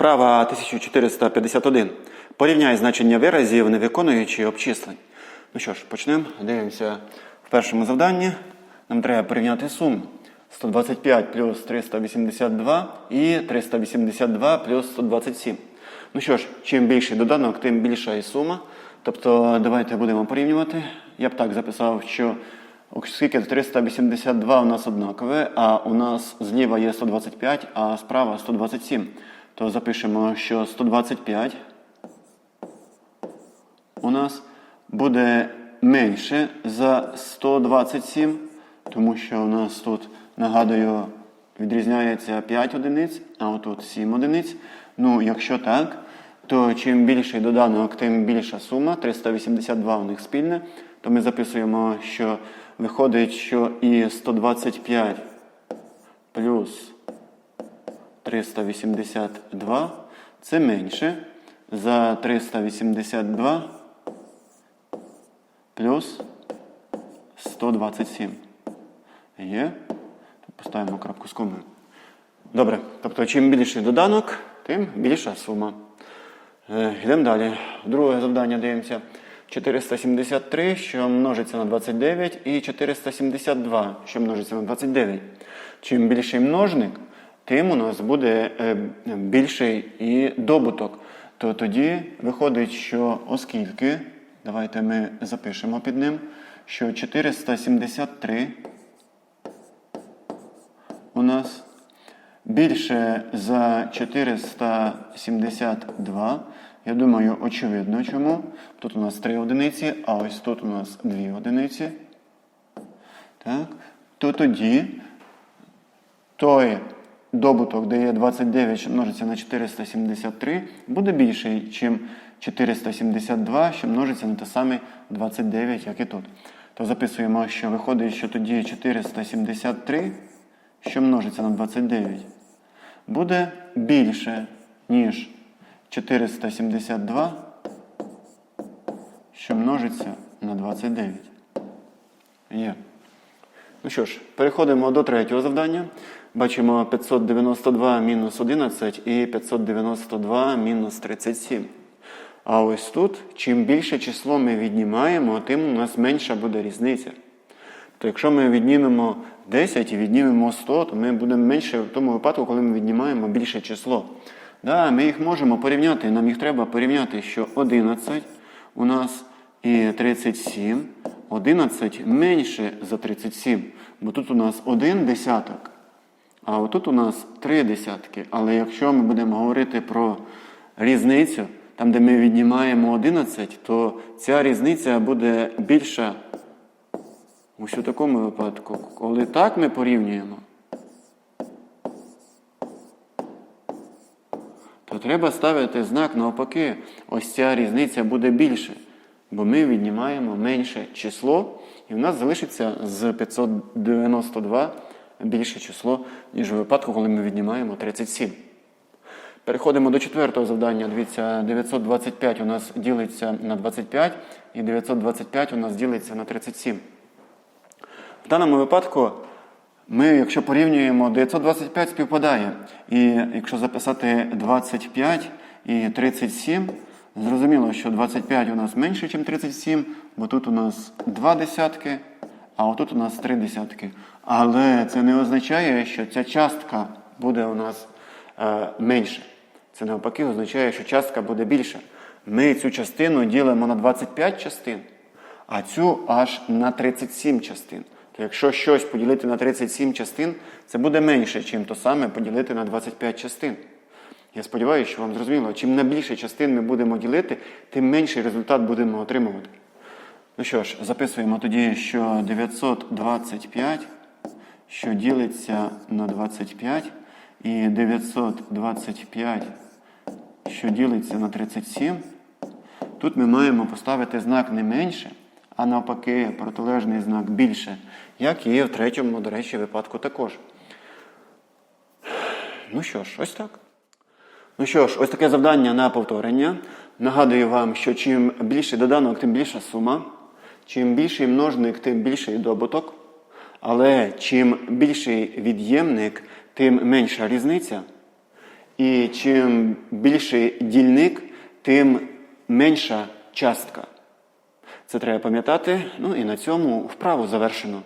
Вправа 1451. Порівняй значення виразів, не виконуючи обчислень. Ну що ж, почнемо. Дивимося в першому завданні. Нам треба порівняти сум 125 плюс 382 і 382 плюс 127. Ну що ж, чим більший доданок, тим більша і сума. Тобто, давайте будемо порівнювати. Я б так записав, що оскільки 382 у нас однакове, а у нас зліва є 125, а справа 127, то запишемо, що 125 у нас буде менше за 127, тому що у нас тут, нагадую, відрізняється 5 одиниць, а отут 7 одиниць. Ну, якщо так, то чим більший доданок, тим більша сума. 382 у них спільне. То ми записуємо, що виходить, що і 125 плюс 382 це менше за 382 плюс 127. Є. Тут поставимо крапку з комою. Добре. Тобто, чим більший доданок, тим більша сума. Е, Йдемо далі. Друге завдання дивимося. 473, що множиться на 29, і 472, що множиться на 29. Чим більший множник, тим у нас буде е, більший і добуток. То тоді виходить, що оскільки, давайте ми запишемо під ним, що 473 у нас більше за 472. Я думаю, очевидно чому. Тут у нас 3 одиниці, а ось тут у нас 2 одиниці. Так. То тоді той добуток, де є 29, що множиться на 473, буде більший, ніж 472, що множиться на те саме 29, як і тут. То записуємо, що виходить, що тоді 473, що множиться на 29, буде більше, ніж 472, що множиться на 29. Є. Ну що ж, переходимо до третього завдання. Бачимо 592 мінус 11 і 592 мінус 37. А ось тут, чим більше число ми віднімаємо, тим у нас менша буде різниця. То якщо ми віднімемо 10 і віднімемо 100, то ми будемо менше в тому випадку, коли ми віднімаємо більше число. Да, ми їх можемо порівняти, нам їх треба порівняти, що 11 у нас і 37. 11 менше за 37, бо тут у нас один десяток, а отут у нас три десятки. Але якщо ми будемо говорити про різницю, там, де ми віднімаємо 11, то ця різниця буде більша ось у такому випадку. Коли так ми порівнюємо, то треба ставити знак навпаки. Ось ця різниця буде більше. Бо ми віднімаємо менше число, і в нас залишиться з 592 більше число, ніж у випадку, коли ми віднімаємо 37. Переходимо до четвертого завдання. Дивіться, 925 у нас ділиться на 25, і 925 у нас ділиться на 37. В даному випадку ми, якщо порівнюємо, 925 співпадає. І якщо записати 25 і 37, зрозуміло, що 25 у нас менше, ніж 37, бо тут у нас 2 десятки, а отут у нас 3 десятки. Але це не означає, що ця частка буде у нас е, менше. Це навпаки означає, що частка буде більша. Ми цю частину ділимо на 25 частин, а цю аж на 37 частин. То якщо щось поділити на 37 частин, це буде менше, ніж то саме поділити на 25 частин. Я сподіваюся, що вам зрозуміло, чим на більше частин ми будемо ділити, тим менший результат будемо отримувати. Ну що ж, записуємо тоді, що 925, що ділиться на 25, і 925, що ділиться на 37. Тут ми маємо поставити знак не менше, а навпаки, протилежний знак більше, як і в третьому, до речі, випадку також. Ну що ж, ось так. Ну що ж, ось таке завдання на повторення. Нагадую вам, що чим більший доданок, тим більша сума. Чим більший множник, тим більший добуток. Але чим більший від'ємник, тим менша різниця. І чим більший дільник, тим менша частка. Це треба пам'ятати. Ну і на цьому вправу завершено.